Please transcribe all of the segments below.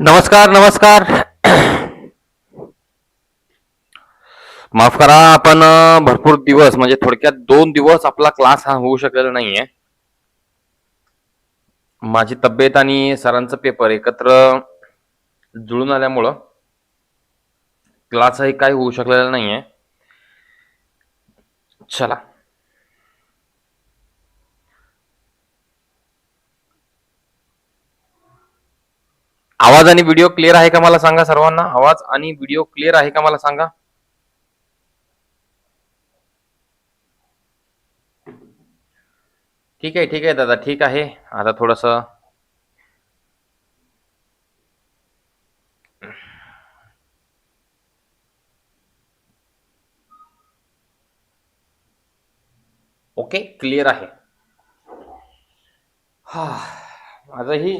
नमस्कार नमस्कार. माफ करा आपण भरपूर दिवस म्हणजे थोडक्यात दोन दिवस आपला क्लास हा होऊ शकलेला नाहीये. माझी तब्येत आणि सरांचा पेपर एकत्र जुळून आल्यामुळं क्लासही काही होऊ शकलेला नाहीये. चला. आवाज आणि व्हिडिओ क्लिअर आहे का मला सांगा सर्वांना? आवाज आणि व्हिडिओ क्लिअर आहे का मला सांगा? ठीक आहे ठीक आहे दादा ठीक आहे. आता थोडस ओके क्लिअर आहे. हा आजही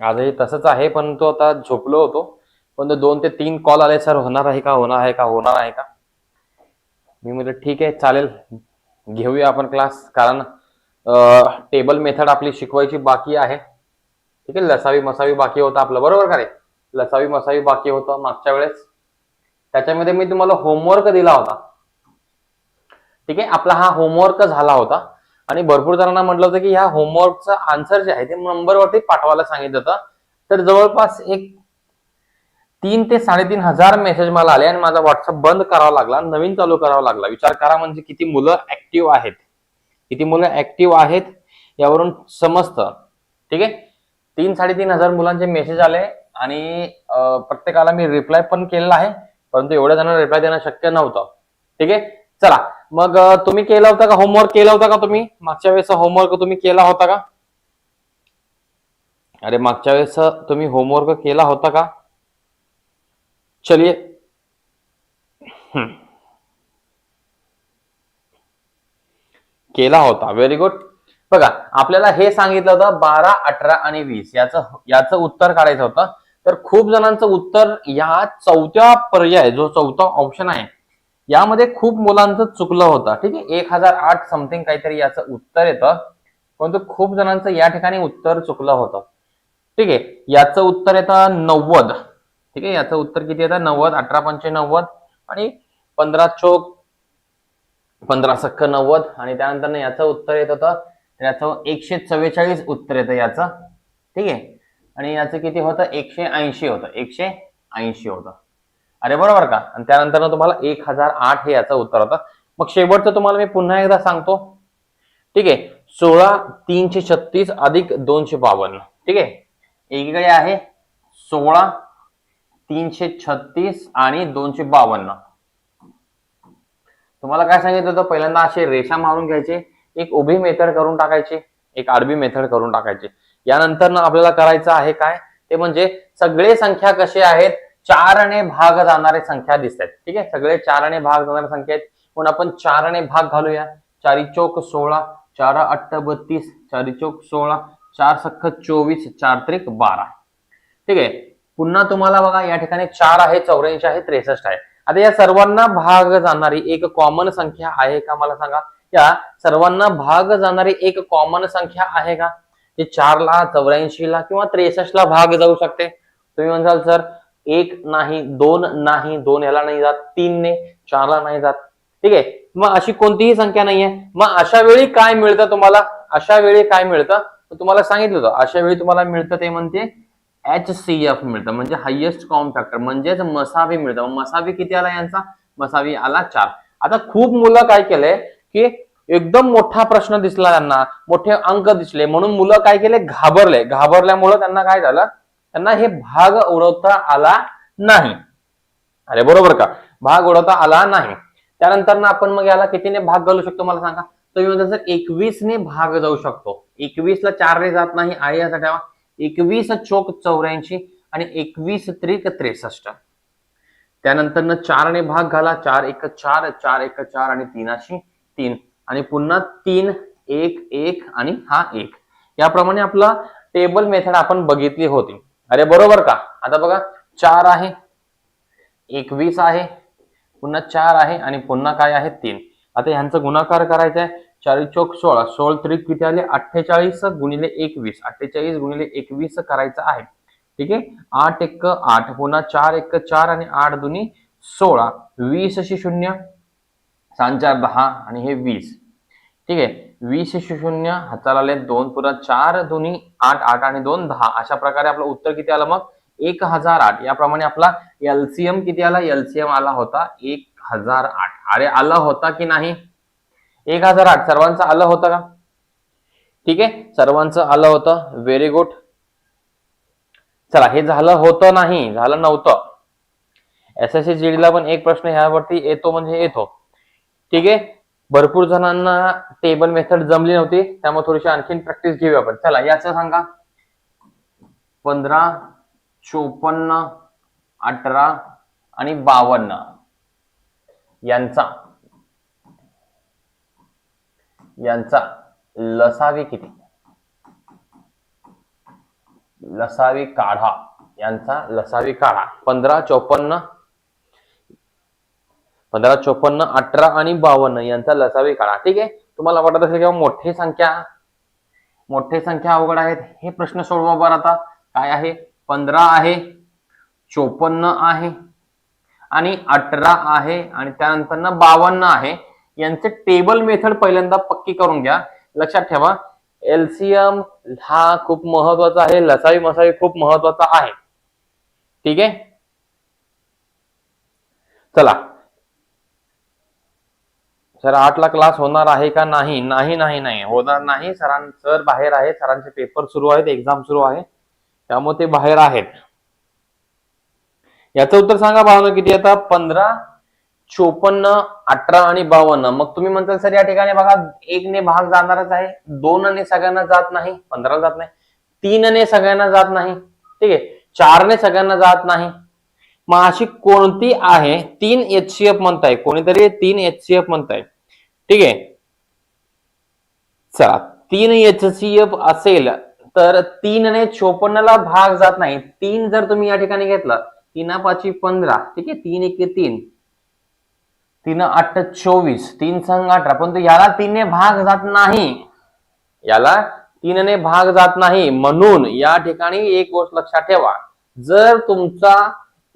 आजही तसंच आहे पण तो आता झोपलो होतो. पण दोन ते तीन कॉल आले सर होणार आहे का? होणार आहे का? होणार आहे का? मी म्हटलं ठीक आहे चालेल. घेऊया आपण क्लास. कारण टेबल मेथड आपली शिकवायची बाकी आहे. ठीक आहे लसावी मसावी बाकी होतं आपलं. बरोबर का रे? लसावी मसावी बाकी होतं मागच्या वेळेस. त्याच्यामध्ये मी तुम्हाला होमवर्क दिला होता. ठीक आहे आपला हा होमवर्क झाला होता. आणि भरपूर जणांना म्हटलं होतं की ह्या होमवर्कचं आन्सर जे आहे ते नंबरवरती पाठवायला सांगितलं होतं. तर जवळपास एक तीन ते साडेतीन हजार मेसेज मला आले आणि माझा व्हॉट्सअप बंद करावा लागला नवीन चालू करावा लागला. विचार करा म्हणजे किती मुलं ऍक्टिव्ह आहेत. किती मुलं ऍक्टिव्ह आहेत यावरून समजतं. ठीक आहे? तीन साडेतीन हजार मुलांचे मेसेज आले आणि प्रत्येकाला मी रिप्लाय पण केलेला आहे परंतु एवढ्या जणांना रिप्लाय देणं शक्य नव्हतं. ठीक आहे? चला. मग तुम्ही केला होता का? होमवर्क केला होता का तुम्ही? मागच्या वेळेस होमवर्क तुम्ही केला होता का? अरे मागच्या वेळेस तुम्ही होमवर्क केला होता का? चलिए. केला होता. व्हेरी गुड बघा आपल्याला हे सांगितलं होतं बारा अठरा आणि वीस. याचं याचं उत्तर काढायचं होतं. तर खूप जणांचं उत्तर या चौथ्या पर्याय जो चौथा ऑप्शन आहे यामध्ये खूप मुलांचं चुकलं होतं ठीक आहे? एक हजार आठ समथिंग काहीतरी याचं उत्तर येतं. परंतु खूप जणांचं या ठिकाणी उत्तर चुकलं होतं. ठीक आहे? याचं उत्तर येतं नव्वद. ठीक आहे? याचं उत्तर किती येतं? नव्वद अठरा पंचे नव्वद आणि पंधरा चोक पंधरा सख्ख नव्वद. आणि त्यानंतर याचं उत्तर येत होतं. याचं एकशे चव्वेचाळीस उत्तर येतं याचं. ठीक आहे? आणि याचं किती होतं? एकशे ऐंशी होतं. एकशे ऐंशी होतं. अरे बरोबर का? आणि त्यानंतर तुम्हाला एक हजार आठ हे याचं उत्तर होतं. मग शेवटचं तुम्हाला मी पुन्हा एकदा सांगतो. ठीक आहे? सोळा तीनशे छत्तीस अधिक दोनशे बावन्न. ठीक आहे? एकीकडे आहे सोळा तीनशे छत्तीस आणि दोनशे बावन्न. तुम्हाला काय सांगितलं होतं? पहिल्यांदा असे रेषा मारून घ्यायचे एक उभी मेथड करून टाकायची एक आडवी मेथड करून टाकायची. यानंतर ना आपल्याला करायचं आहे काय? ते म्हणजे सगळे संख्या कसे आहेत? चारने भाग जाणारे संख्या दिसत आहेत ठीक आहे? सगळे चारने भाग जाणारे संख्या आहेत. म्हणून आपण चारने भाग घालूया. चारी चौक सोळा चार अठ्ठ बत्तीस चारी चौक सोळा चार सख्ख चोवीस चार त्रिक बारा. ठीक आहे? पुन्हा तुम्हाला बघा या ठिकाणी चार आहे चौऱ्याऐंशी आहे त्रेसष्ट आहे. आता या सर्वांना भाग जाणारी एक कॉमन संख्या आहे का? मला सांगा. या सर्वांना भाग जाणारी एक कॉमन संख्या आहे का? जे चारला चौऱ्याऐंशी ला किंवा त्रेसष्ट ला भाग जाऊ शकते. तुम्ही म्हणाल सर एक नाही दोन नाही दोन याला नाही जात तीन ने चारला नाही जात. ठीक आहे? मग अशी कोणतीही संख्या नाहीये. मग अशा वेळी काय मिळतं तुम्हाला? अशा वेळी काय मिळतं? तुम्हाला सांगितलं होतं. अशा वेळी तुम्हाला मिळतं ते म्हणते एच सी एफ मिळतं. म्हणजे हायेस्ट कॉम फॅक्टर म्हणजेच मसावी मिळतं. मसावी किती आला यांचा? मसावी आला चार. आता खूप मुलं काय केलंय की एकदम मोठा प्रश्न दिसला त्यांना. मोठे अंक दिसले. म्हणून मुलं काय केले? घाबरले. घाबरल्यामुळं त्यांना काय झालं? त्यांना हे भाग उडवता आला नाही. अरे बरोबर का? भाग उडवता आला नाही. त्यानंतर ना आपण मग याला कितीने भाग घालू शकतो मला सांगा? तर म्हणता सर एकवीस ने भाग जाऊ शकतो. एकवीस ला चारने जात नाही आहे याचा ठेवा. एकवीस चोक चौऱ्याऐंशी आणि एकवीस त्रिक त्रेसष्ट. त्यानंतर न चारने भाग घाला चार एक चार चार एक चार आणि तीनाशी तीन. आणि पुन्हा तीन एक एक आणि हा एक. याप्रमाणे आपला टेबल मेथड आपण बघितली होती. अरे बरोबर का? आता बघा चार आहे. एकवीस आहे पुन्हा चार आहे आणि पुन्हा काय आहे? तीन. आता ह्यांचा गुणाकार करायचा आहे चाळीस चौक सोळा. सोळ त्रिक किती आले? अठ्ठेचाळीस गुणिले एकवीस. अठ्ठेचाळीस गुणिले एकवीस करायचं आहे. ठीक आहे? आठ एक आठ. पुन्हा चार एक चार आणि आठ दोन्ही सोळा. वीस अशी शून्य. सांचार दहा आणि हे वीस. ठीक आहे. वीस शून्य हाताला आले दोन पुन्हा चार दोन्ही आठ आठ आणि दोन दहा. अशा प्रकारे आपलं उत्तर किती आलं मग? एक हजार आठ. याप्रमाणे आपला एलसीएम किती आला? एलसीएम आला होता एक हजार आठ. अरे आला होता की नाही? एक हजार आठ. सर्वांचं आलं होतं का? ठीक आहे. सर्वांचं आलं होतं. व्हेरी गुड चला हे झालं होतं नाही. झालं नव्हतं. एस एस सी ला पण एक प्रश्न ह्यावरती येतो म्हणजे येतो. ठीक आहे. भरपूर जणांना टेबल मेथड जमली नव्हती त्यामुळे थोडीशी आणखीन प्रॅक्टिस घेऊया आपण. चला याचं सांगा. पंधरा चोपन्न अठरा आणि बावन्न. यांचा. यांचा लसावी किती? लसावी काढा. यांचा लसावी काढा. पंधरा चोपन्न पंधरा चोपन्न अठरा आणि बावन्न यांचा लसावी काढा. ठीक आहे? तुम्हाला वाटत असेल किंवा मोठी संख्या मोठी संख्या अवघड आहेत. हे प्रश्न सोडवा बरं आता. काय आहे? पंधरा आहे चोपन्न आहे आणि अठरा आहे आणि त्यानंतर बावन्न आहे. यांचे टेबल मेथड पहिल्यांदा पक्की करून घ्या. लक्षात ठेवा. एलसीएम हा खूप महत्त्वाचा आहे. लसावी मसावी खूप महत्त्वाचा आहे. ठीक आहे? चला. सर आठला क्लास होणार आहे का नाही? नाही नाही नाही. होणार नाही. सरां सर बाहेर आहे सरांचे पेपर सुरू आहेत. एक्झाम सुरू आहे. त्यामुळे ते बाहेर आहेत. याचं उत्तर सांगा भावना किती आता पंधरा चोपन्न अठरा आणि बावन्न. मग तुम्ही म्हणताल सर या ठिकाणी बघा एक ने भाग जाणारच आहे. दोन ने सगळ्यांना जात नाही. पंधरा जात नाही. तीन ने सगळ्यांना जात नाही. ठीक आहे. चार ने सगळ्यांना जात नाही. मग अशी कोणती आहे? तीन एच सी एफ म्हणताय. कोणीतरी तीन एच सी एफ म्हणताय. ठीक आहे? चला तीन एच सी एफ असेल तर तीनने चोपन्नला भाग जात नाही. तीन जर तुम्ही या ठिकाणी घेतलं तीन पाची पंधरा ठीक आहे? तीन एक तीन. तीन आठ चोवीस. तीन संघ अठरा. परंतु याला तीनने भाग जात नाही. याला तीनने भाग जात नाही. म्हणून या ठिकाणी एक गोष्ट लक्षात ठेवा. जर तुमचा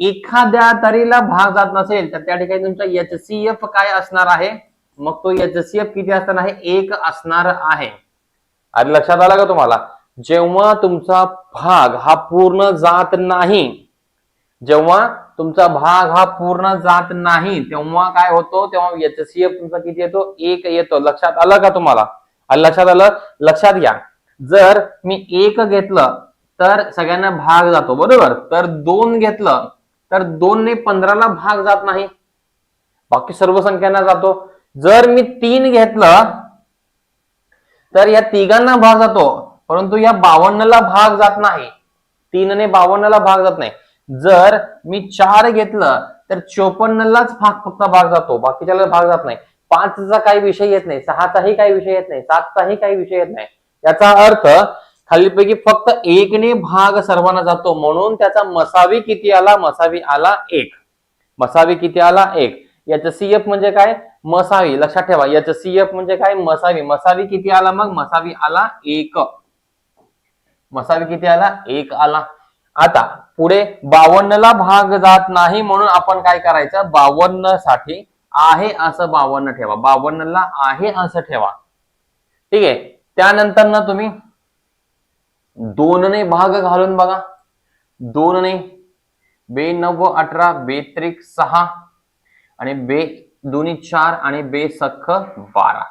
एखाद्या तरीला भाग जात नसेल तर त्या ठिकाणी तुमचा एच सी एफ काय असणार आहे? मग तो एच सी एफ किती असणार आहे? एक असणार आहे. अरे लक्षात आलं का तुम्हाला? जेव्हा तुमचा भाग हा पूर्ण जात नाही जेव्हा तुमचा भाग हा पूर्ण जात नाही तेव्हा काय होतो? तेव्हा एच सी एफ तुमचा किती येतो? एक येतो. लक्षात आलं का तुम्हाला? आणि लक्षात आलं? लक्षात घ्या. जर मी एक घेतलं तर सगळ्यांना भाग जातो. बरोबर? तर दोन घेतलं तर दोन ने पंधराला भाग जात नाही. बाकी सर्व संख्यांना जातो. जर मी तीन घेतलं तर या तिघांना भाग जातो. परंतु या बावन्नला भाग जात नाही. तीनने बावन्नला भाग जात नाही. जर मी चार घेतलं तर चोपन्नलाच भाग फक्त भाग जातो. बाकीच्याला भाग जात नाही. पाचचा काही विषय येत नाही. सहाचाही काही विषय येत नाही. सातचाही काही विषय येत नाही. याचा अर्थ खालीपैकी फक्त एकने भाग सर्वांना जातो. म्हणून त्याचा मसावी किती आला? मसावी आला एक. मसावी किती आला? एक. याचं सीएफ म्हणजे काय? मसावी. लक्षात ठेवा. याचं सीएफ म्हणजे काय? मसावी. मसावी किती आला मग? मसावी आला एक. मसावी किती आला? एक आला. आता पुढे बावन्नला भाग जात नाही म्हणून आपण काय करायचं? बावन्नसाठी आहे असं बावन्न ठेवा. बावन्नला आहे असं ठेवा. ठीक आहे? त्यानंतर ना तुम्ही दोनने भाग घालून बघा. दोनने. बे नव अठरा बेत्रिक सहा आणि बे दोन्ही चार आणि बे सख्ख बारा.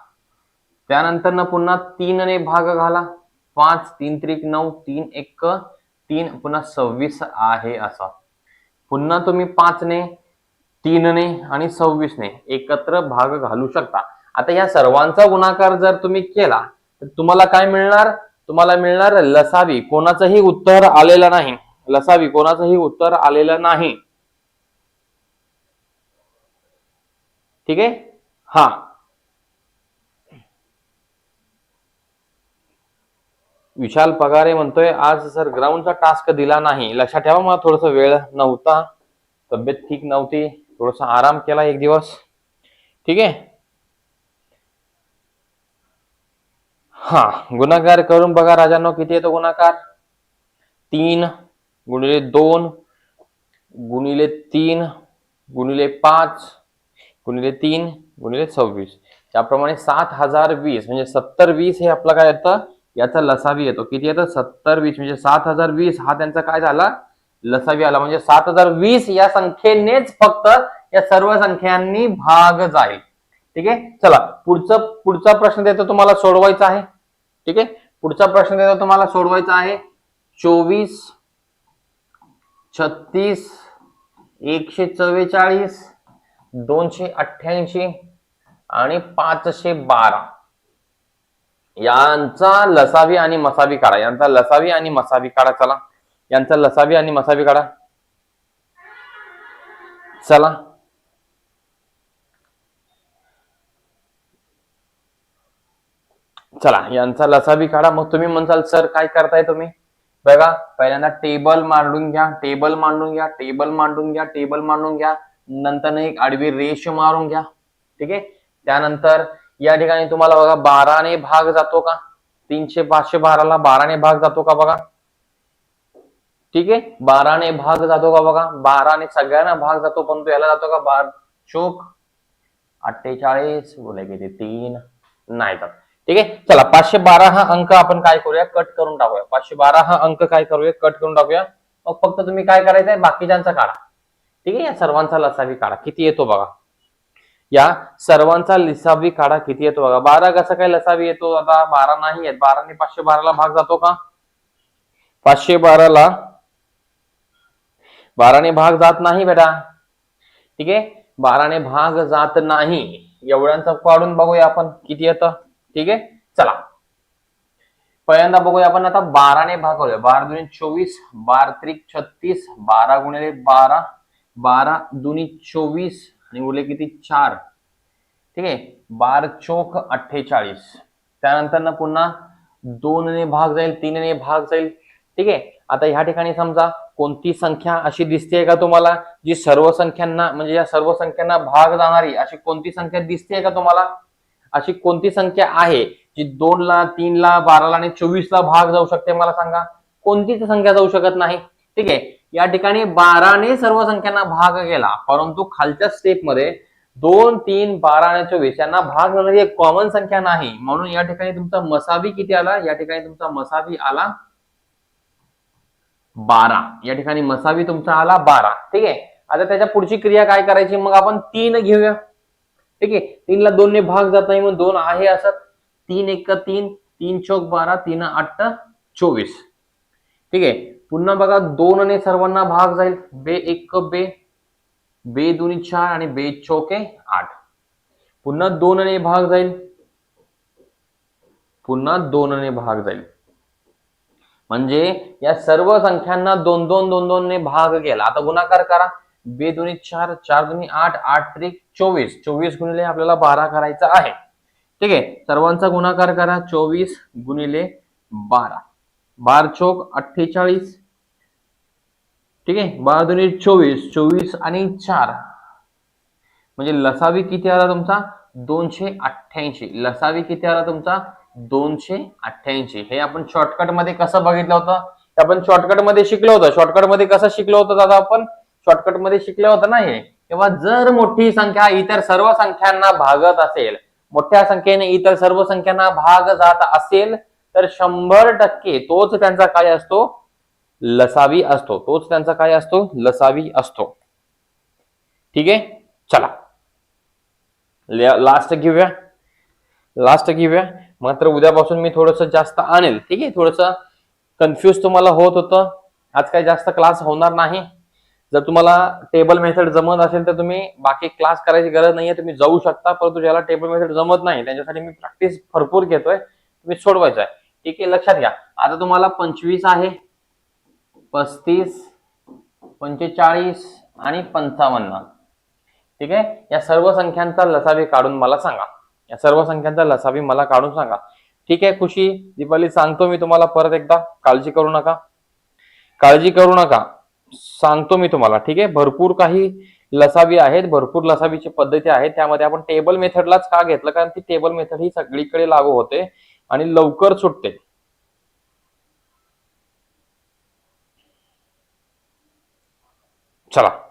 त्यानंतर ना पुन्हा तीनने भाग घाला. पाच तीन त्रिक नऊ तीन एक तीन पुन्हा सव्वीस आहे असा. पुन्हा तुम्ही पाचने तीनने आणि सव्वीसने एकत्र भाग घालू शकता. आता या सर्वांचा गुणाकार जर तुम्ही केला तर तुम्हाला काय मिळणार? तुम्हाला मिळणार लसावी. कोणाचंही उत्तर आलेलं नाही. लसावी. कोणाचंही उत्तर आलेलं नाही. ठीक आहे? हा. विशाल पगारे म्हणतोय आज सर ग्राउंडचा टास्क दिला नाही. लक्षात ठेवा मला थोडस वेळ नव्हता. तब्येत ठीक नव्हती. थोडासा आराम केला एक दिवस. ठीक आहे? हा गुणाकार करून बघा राजांनो किती येतो गुणाकार? तीन गुणिले दोन गुणिले तीन गुणिले पाच गुणिले तीन गुणिले सव्वीस. त्याप्रमाणे सात हजार वीस म्हणजे सत्तर वीस हे आपलं काय येतं? याचा लसावी येतो. किती येतं? सत्तर वीस म्हणजे सात हजार वीस हा त्यांचा काय झाला? लसावी आला. म्हणजे सात हजार वीस या संख्येनेच फक्त या सर्व संख्यांनी भाग जाईल. ठीक आहे? चला पुढचं पुढचा प्रश्न देतो तुम्हाला सोडवायचा आहे. ठीक आहे? पुढचा प्रश्न देतो तुम्हाला सोडवायचा आहे. चोवीस छत्तीस एकशे चव्वेचाळीस दोनशे अठ्ठ्याऐंशी आणि पाचशे बारा. यांचा लसावी आणि मसावी काढा. यांचा लसावी आणि मसावी काढा चला. यांचा लसावी आणि मसावी काढा. चला. चला यांचा लसाबी काढा. मग तुम्ही म्हणसाल सर काय करताय तुम्ही? बघा पहिल्यांदा टेबल मांडून घ्या टेबल मांडून घ्या टेबल मांडून घ्या टेबल मांडून घ्या. नंतर एक आडवी रेष मारून घ्या. ठीक आहे? त्यानंतर या ठिकाणी तुम्हाला बघा बाराने भाग जातो का? तीनशे पाचशे बाराला बाराने भाग जातो का बघा? ठीक आहे? बाराने भाग जातो का बघा? बाराने सगळ्यांना भाग जातो परंतु याला जातो का? बार चोक अठ्ठेचाळीस बोला किती? तीन. नाही जात. ठीक आहे? चला पाचशे बारा हा अंक आपण काय करूया? कट करून टाकूया. पाचशे बारा हा अंक काय करूया? कट करून टाकूया. मग फक्त तुम्ही काय करायचंय? बाकीच्यांचा काढा. ठीक आहे? या सर्वांचा लसावी काढा. किती येतो बघा? या सर्वांचा लिसावी काढा. किती येतो बघा? बारा कसा काय लसावी येतो? आता बारा नाही येत बाराने पाचशे बाराला भाग जातो का? पाचशे बाराला बाराने भाग जात नाही बेटा. ठीक आहे? बाराने भाग जात नाही. एवढ्यांचा काढून बघूया आपण. किती येतं? ठीक आहे? चला. पहिल्यांदा बघूया आपण आता बाराने भाग करूया. बारा दुनी चोवीस बारा त्रिक छत्तीस बारा गुणिले बारा बारा दुनी चोवीस आणि उरले किती? चार. ठीक आहे? बार चोक अठ्ठेचाळीस. त्यानंतर ना पुन्हा दोनने भाग जाईल तीनने भाग जाईल. ठीक आहे? आता ह्या ठिकाणी समजा कोणती संख्या अशी दिसते का तुम्हाला जी सर्व संख्यांना म्हणजे या सर्व संख्यांना भाग जाणारी अशी कोणती संख्या दिसते का तुम्हाला? अशी कोणती संख्या आहे जी दोन तीनला तीन ला बाराला आणि चोवीस ला भाग जाऊ शकते मला सांगा? कोणतीच संख्या जाऊ शकत नाही. ठीक आहे. या ठिकाणी बाराने सर्व संख्यांना भाग केला. परंतु खालच्या स्टेपमध्ये दोन तीन बारा आणि चोवीस यांना भाग जाणारी एक कॉमन संख्या नाही. म्हणून या ठिकाणी तुमचा मसावी किती आला? या ठिकाणी तुमचा मसावी आला बारा. या ठिकाणी मसावी तुमचा आला बारा. ठीक आहे. आता त्याच्या पुढची क्रिया काय करायची? मग आपण तीन घेऊया. ठीक आहे? तीनला दोनने भाग जात नाही म्हणून दोन आहे असं. तीन एक तीन तीन चौक बारा तीन आठ चोवीस. ठीक आहे? पुन्हा बघा दोनने सर्वांना भाग जाईल. बे एक बे. बे दोन्ही चार आणि बे चौके आठ. पुन्हा दोनने भाग जाईल. पुन्हा दोनने भाग जाईल. म्हणजे या सर्व संख्यांना दोन दोन दोन दोन ने भाग गेला आता गुणाकार करा. बे दोन्ही चार चार दोन्ही आठ आठ त्रिक चोवीस. चोवीस गुणिले आपल्याला बारा करायचा आहे. ठीक आहे? सर्वांचा गुणाकार करा. चोवीस गुणिले बारा. बार चौक अठ्ठेचाळीस. ठीक आहे? बारा दोन्ही चोवीस. चोवीस आणि चार. म्हणजे लसावी किती आला तुमचा? दोनशे अठ्ठ्याऐंशी. लसावी किती आला तुमचा? दोनशे अठ्ठ्याऐंशी. हे आपण शॉर्टकटमध्ये कसं बघितलं होतं? आपण शॉर्टकटमध्ये शिकलो होतं. शॉर्टकटमध्ये कसं शिकलो होतं दादा आपण? शॉर्टकटमध्ये शिकलं होतं ना हे तेव्हा जर मोठी संख्या इतर सर्व संख्यांना भागत असेल मोठ्या संख्येने इतर सर्व संख्यांना भाग जात असेल तर शंभर टक्के तोच त्यांचा काय असतो? लसावी असतो. तोच त्यांचा काय असतो? लसावी असतो. ठीक आहे? चला. लास्ट घेऊया. लास्ट घेऊया. मात्र उद्यापासून मी थोडस जास्त आणेल. ठीक आहे? थोडस कन्फ्युज तुम्हाला होत होतं. आज काही जास्त क्लास होणार नाही. जर तुम्हाला टेबल मेथड जमत असेल तर तुम्ही बाकी क्लास करायची गरज नाहीये तुम्ही जाऊ शकता परंतु ज्याला टेबल मेथड जमत नाही त्यांच्यासाठी मी प्रॅक्टिस भरपूर घेतोय तुम्ही सोडवायचं आहे ठीक आहे लक्षात घ्या. आता तुम्हाला पंचवीस आहे पस्तीस पंचेचाळीस आणि पंचावन्न. ठीक आहे? या सर्व संख्यांचा लसावी काढून मला सांगा. या सर्व संख्यांचा लसावी मला काढून सांगा. ठीक आहे खुशी दीपाली सांगतो मी तुम्हाला परत एकदा. काळजी करू नका. काळजी करू नका. सांगतो मी तुम्हाला ठीक आहे? भरपूर काही लसावी आहेत भरपूर लसावीची पद्धती आहेत. त्यामध्ये आपण टेबल मेथडलाच का घेतलं? कारण ती टेबल मेथड ही सगळीकडे लागू होते आणि लवकर सुटते. चला.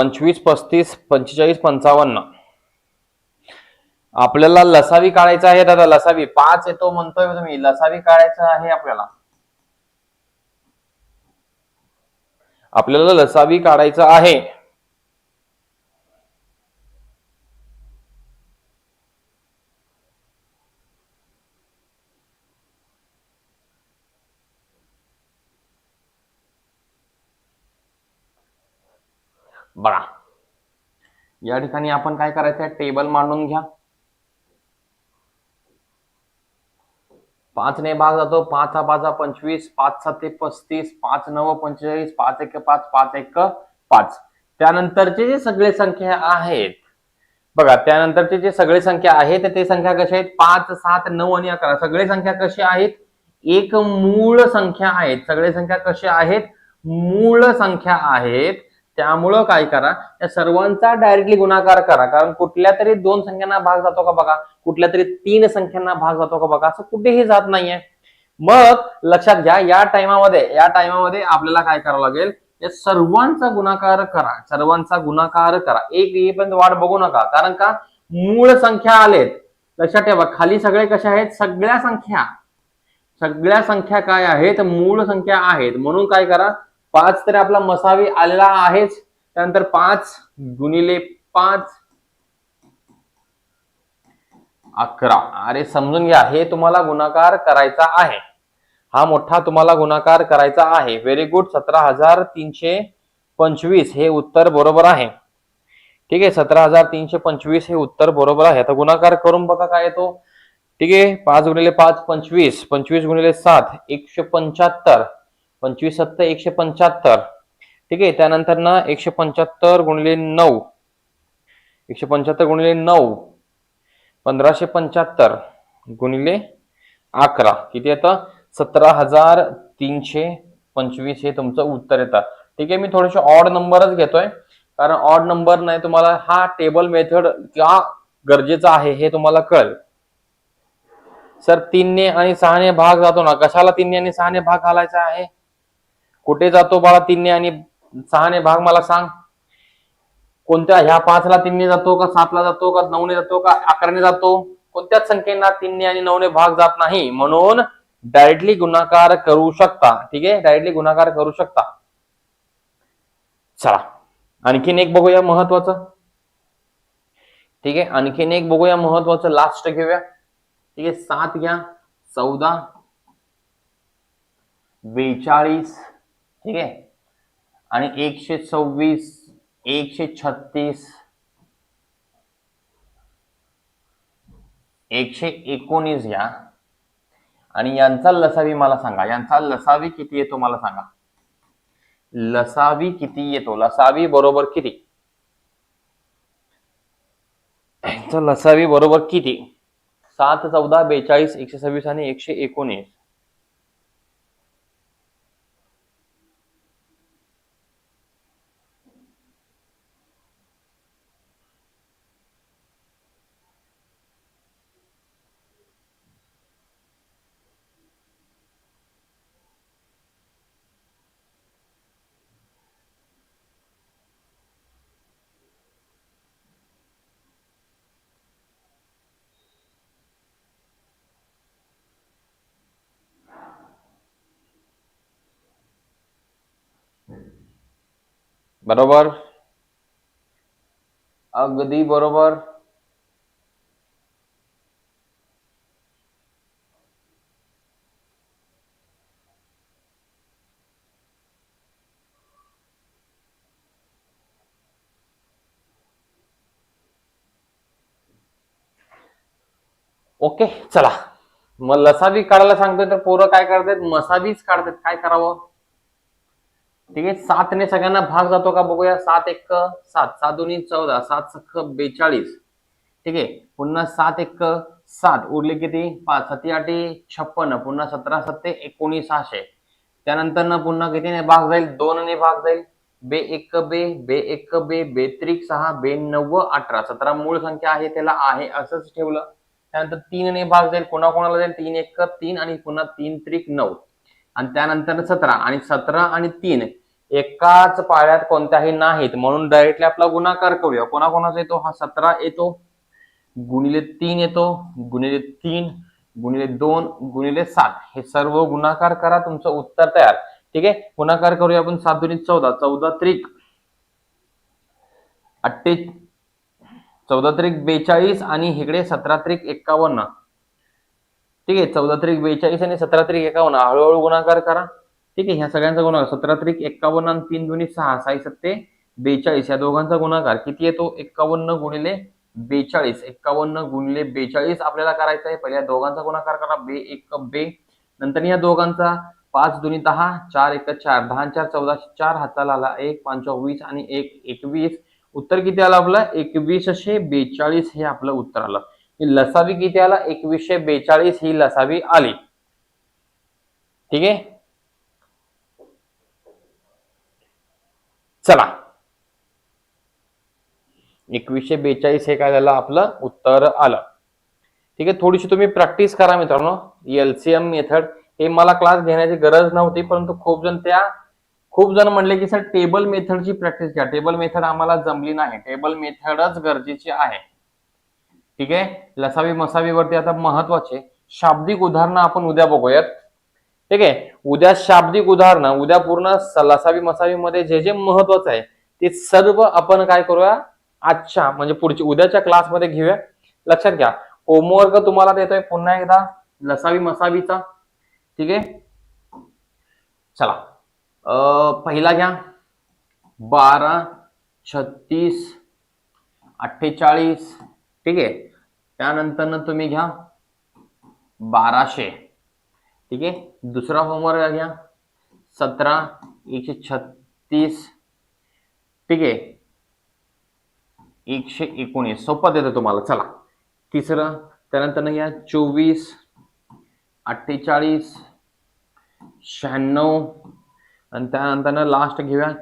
पंचवीस पस्तीस पंचेचाळीस पंचावन्न. आपल्याला लसावी काढायचा आहे दादा. लसावी. पाच येतो म्हणतोय तुम्ही. लसावी काढायचं आहे आपल्याला. आपल्याला लसावी काढायचं आहे. बघा. या ठिकाणी आपण काय करायचं आहे टेबल मांडून घ्या. पाच ने भाग जातो. पाच हा पाच हा पंचवीस पाच सात पस्तीस पाच नव पंचेचाळीस पाच एक पाच पाच एक पाच. त्यानंतरचे जे सगळे संख्या आहेत बघा त्यानंतरचे जे सगळे संख्या आहेत ते संख्या कशा आहेत? पाच सात नऊ आणि अकरा. सगळे संख्या कशी आहेत? एक मूळ संख्या आहेत. सगळे संख्या कशा आहेत? मूळ संख्या आहेत. त्यामुळं काय करा या सर्वांचा डायरेक्टली गुणाकार करा. कारण कुठल्या तरी दोन संख्यांना भाग जातो का बघा? कुठल्या तरी तीन संख्यांना भाग जातो का बघा? असं कुठेही जात नाहीये. मग लक्षात घ्या या टायमामध्ये या टायमामध्ये आपल्याला काय करावं लागेल? या सर्वांचा गुणाकार करा. सर्वांचा गुणाकार करा. एक येईपर्यंत वाट बघू नका. कारण का? मूळ संख्या आलेत. लक्षात ठेवा खाली सगळे कशा आहेत? सगळ्या संख्या. सगळ्या संख्या काय आहेत? मूळ संख्या आहेत. म्हणून काय करा? पाच तरी आपला मसावी आलेला आहेच. त्यानंतर पाच गुणिले पाच. अकरा. अरे समजून घ्या. हे तुम्हाला गुणाकार करायचा आहे. हा मोठा तुम्हाला गुणाकार करायचा आहे. व्हेरी गुड सतरा हजार तीनशे पंचवीस हे उत्तर बरोबर आहे. ठीक आहे सतरा हजार तीनशे पंचवीस हे उत्तर बरोबर आहे. आता गुणाकार करून बघा काय येतो. ठीक आहे पाच गुणिले पाच पंचवीस. पंचवीस गुणिले सात एकशे पंच्याहत्तर. पंचवीस सत्तर एकशे पंच्याहत्तर. ठीक आहे त्यानंतर ना एकशे पंच्याहत्तर गुणिले नऊ. एकशे पंच्याहत्तर गुणिले नऊ. पंधराशे पंच्याहत्तर गुणिले अकरा. किती येतं? सतरा हजार तीनशे पंचवीस हे तुमचं उत्तर येतं. ठीक आहे मी थोडेसे ऑड नंबरच घेतोय. कारण ऑड नंबर नाही तुम्हाला हा टेबल मेथड का गरजेचा आहे हे तुम्हाला कळेल. सर तीनने आणि सहाने भाग जातो ना. कशाला तीनने आणि सहाने भाग घालायचा आहे? कुठे जातो बाळा तीनने आणि सहाने भाग मला सांग. कोणत्या ह्या पाचला तीनने जातो का सातला जातो का नऊने जातो का अकराने जातो? कोणत्याच संख्येना तीनने आणि नऊने भाग जात नाही. म्हणून डायरेक्टली गुणाकार करू शकता. ठीक आहे? डायरेक्टली गुणाकार करू शकता. चला. आणखीन एक बघूया महत्वाचं. ठीक आहे? आणखीन एक बघूया महत्वाचं. लास्ट घेऊया. ठीक आहे? सात घ्या. चौदा. बेचाळीस. ठीक आहे? आणि एकशे सव्वीस एकशे छत्तीस एकशे एकोणीस घ्या आणि यांचा लसावी मला सांगा. यांचा लसावी किती येतो मला सांगा? लसावी किती येतो? लसावी बरोबर किती? यांचा लसावी बरोबर किती? सात चौदा बेचाळीस एकशे सव्वीस आणि एकशे एकोणीस. बरोबर? अगदी बरोबर. ओके चला. मग लसाबी काढायला सांगतोय तर पोरं काय करतात? मसाबीच काढतात. काय करावं? ठीक आहे सातने सगळ्यांना भाग जातो का बघूया. सात एक सात. सात दोन्ही चौदा. सात सख बेचाळीस. ठीक? आहे पुन्हा सात एक सात. उरले किती? पाच. सती आठी छप्पन. पुन्हा सतरा सत्ते एकोणीसशे त्यानंतर पुन्हा कितीने भाग जाईल? दोन ने भाग जाईल. बे एक बे. बे एक बे. बेत्रिक सहा. बे नव्व अठरा. सतरा मूळ संख्या आहे त्याला आहे असंच ठेवलं. त्यानंतर तीन ने भाग जाईल. कोणाकोणाला जाईल? तीन एक तीन आणि पुन्हा तीन त्रिक नऊ. आणि त्यानंतर सतरा आणि सतरा आणि तीन. एकाच पाळ्यात कोणत्याही नाहीत. म्हणून डायरेक्टली आपला गुणाकार करूया. कोणाकोणाचा येतो? हा सतरा येतो. गुणिले तीन येतो. गुणिले तीन गुणिले दोन गुणिले सात. हे सर्व गुणाकार करा. तुमचं उत्तर तयार. ठीक आहे? गुणाकार करूया आपण सात दुनी चौदा. चौदा त्रिक. अठ्ठे चौदा त्रिक बेचाळीस आणि इकडे सतरा त्रिक एक्कावन्न. ठीक आहे? चौदा त्रिक बेचाळीस आणि सतरा त्रिक एकावन्न हळूहळू गुणाकार करा. ठीक आहे ह्या सगळ्यांचा गुणाकार. सतरा त्रिक एक्कावन्न आणि तीन दोन्ही सहा साई सत्ते बेचाळीस. या दोघांचा गुणाकार किती येतो? एक्कावन्न गुणिले बेचाळीस. एक्कावन्न गुणिले बेचाळीस आपल्याला करायचं आहे. पहिल्या दोघांचा गुणाकार करा. बे एक बे. नंतर या दोघांचा पाच दोन्ही दहा चार एक चार. दहा चार चौदा चार. हाताला आला एक पंचवीस आणि एक एकवीस. उत्तर किती आलं आपलं? एकवीसशे बेचाळीस हे आपलं उत्तर आलं. लसावी किती आला? एकवीसशे बेचाळीस ही लसावी आली. ठीक आहे? चला. एकवीसशे बेचाळीस हे काय झालं? आपलं उत्तर आलं. ठीक आहे थोडीशी तुम्ही प्रॅक्टिस करा मित्रांनो. एलसीएम मेथड हे मला क्लास घेण्याची गरज नव्हती परंतु खूप जण त्या खूप जण म्हणले की सर टेबल मेथडची प्रॅक्टिस घ्या. टेबल मेथड आम्हाला जमली नाही. टेबल मेथडच गरजेची आहे. ठीक आहे? लसावी वरती आता महत्त्वाचे शाब्दिक उदाहरणं आपण उद्या बघूयात. ठीक आहे? उद्या शाब्दिक उदाहरणं उद्या पूर्ण स- मसावीमध्ये जे जे महत्वाचं आहे ते सर्व आपण काय करूया? आजच्या म्हणजे पुढच्या उद्याच्या क्लासमध्ये घेऊया. लक्षात घ्या. होमवर्क तुम्हाला देतोय पुन्हा एकदा लसावी मसावीचा. ठीक आहे? चला. अं, पहिला घ्या. बारा छत्तीस अठ्ठेचाळीस. ठीक आहे? त्यानंतर तुम्ही घ्या बाराशे. ठीक आहे? दूसरा होमवर्क घ्या सतरा एकशे छत्तीस। ठीक आहे एकशे एकोणीस. सोपा देतो तुम्हाला. चला. तिसरं त्यानंतर घ्या चोवीस अठ्ठेचाळीस शहाण्णव. आणि त्यानंतर लास्ट घेऊया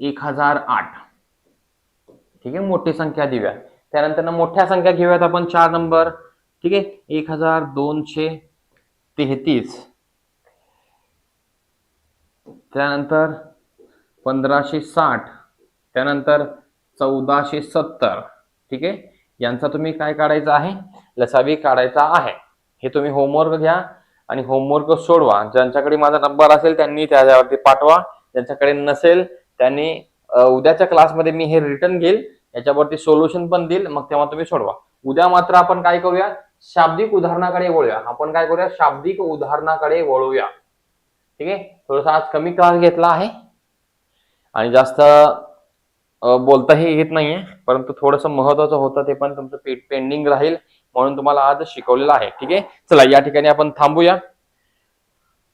एक हजार आठ. ठीक आहे? मोठी संख्या देऊया. त्यानंतर मोठ्या संख्या घेऊयात आपण चार नंबर ठीक आहे? एक हजार दोनशे तेहतीस. त्यानंतर पंधराशे साठ. त्यानंतर चौदाशे सत्तर. ठीक आहे? यांचा तुम्ही काय काढायचं आहे? लसावी काढायचा आहे. हे तुम्ही होमवर्क घ्या आणि होमवर्क सोडवा. ज्यांच्याकडे माझा नंबर असेल त्यांनी त्याच्यावरती पाठवा. ज्यांच्याकडे नसेल त्यांनी उद्याच्या क्लासमध्ये मी हे रिटर्न घेईल. याच्यावरती सोल्युशन पण देईल. मग तेव्हा तुम्ही सोडवा. उद्या मात्र आपण काय करूया शाब्दिक उदाहरणाकडे वळूया. आपण काय करूया? शाब्दिक उदाहरणाकडे वळूया. ठीक आहे? थोडासा आज कमी क्लास घेतला आहे. आणि जास्त बोलताही येत नाहीये. परंतु थोडंसं महत्वाचं होतं ते पण तुमचं पेंडिंग राहील म्हणून तुम्हाला आज शिकवलेलं आहे. ठीक आहे? चला या ठिकाणी आपण थांबूया.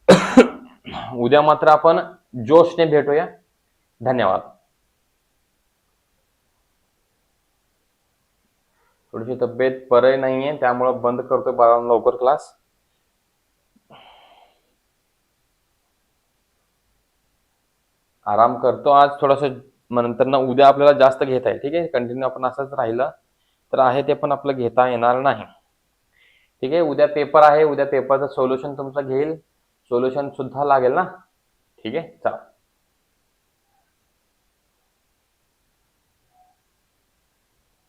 उद्या मात्र आपण जोशने भेटूया. धन्यवाद. थोडीशी तब्येत बरं नाहीये त्यामुळं बंद करतोय बारा लवकर क्लास आराम करतो आज थोडस नंतर ना उद्या आपल्याला जास्त घेता येईल ठीक आहे? कंटिन्यू आपण असंच राहिलं तर आहे ते पण आपलं घेता येणार नाही. ठीक आहे? उद्या पेपर आहे उद्या पेपरचं सोल्युशन तुमचं घेईल. सोल्युशन सुद्धा लागेल ना? ठीक आहे? चला.